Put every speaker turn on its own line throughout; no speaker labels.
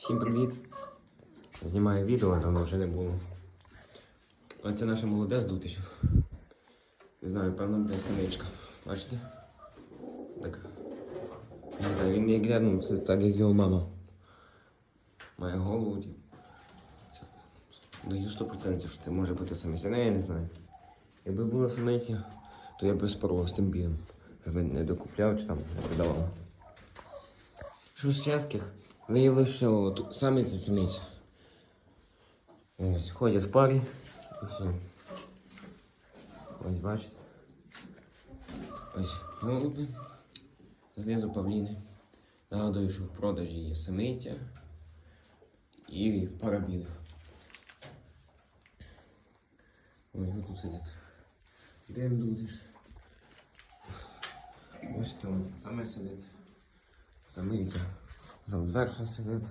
Всім привіт! Знімаю відео, давно вже не було. Оце наше молоде здутище. Не знаю, певно, де самичка. Бачите? Так. Не він глянув, це так як його мама. Має голову. Це... Даю 100% що це може бути самиця. Ну, я не знаю. Якби була самиця, то я б спорував з тим білим. Якби не докупляв чи там не продавав. Що з чеських? Виявилося, що тут самець і. Ось, ходять в парі. Ось бачите. Ось голуби. Знизу павліни. Нагадую, що в продажі є самиця і пара білих. Ой, ви тут сидять. Де будеш? Ось там, саме сидить. Самиця. Там зверху сидить.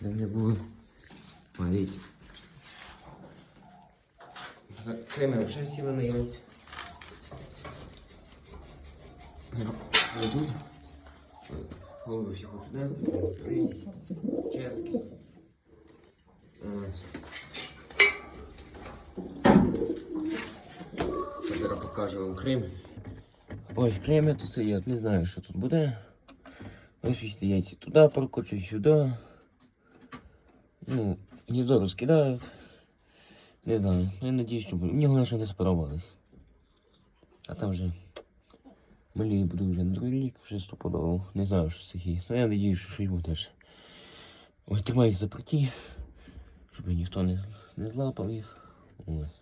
Де не було. Смотрите. Кремер вже сіла на яйця. Ось тут. Голову всі хочуть нести. Рись. Чеський. Ось. Зараз покажу вам Крим. Ось Крим тут сидять, не знаю, що тут буде. Щось яйця туди прокочують, сюди. Ну, гніздо розкидають. Не знаю, я надіюсь, що буде. Мені головне, що не спарувались. А там вже малі буду вже другий рік, вже стопудово. Не знаю, що це є. Ну я надіюсь, що щось буде. ще. Ой, тримаю їх запроти, щоб ніхто не, не злапав їх. Ось.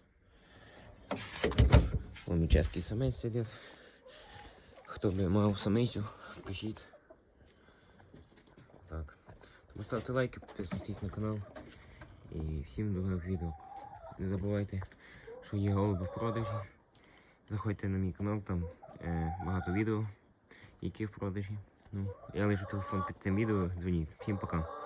І чеський самець сидить. Хто би мав самицю, пишіть. Ставте лайки, підписуйтесь на канал. І всім до нових відео. Не забувайте, що є голуби в продажі. Заходьте на мій канал, там е, багато відео, які в продажі. Ну, я лишу телефон під цим відео, дзвоніть. Всім пока.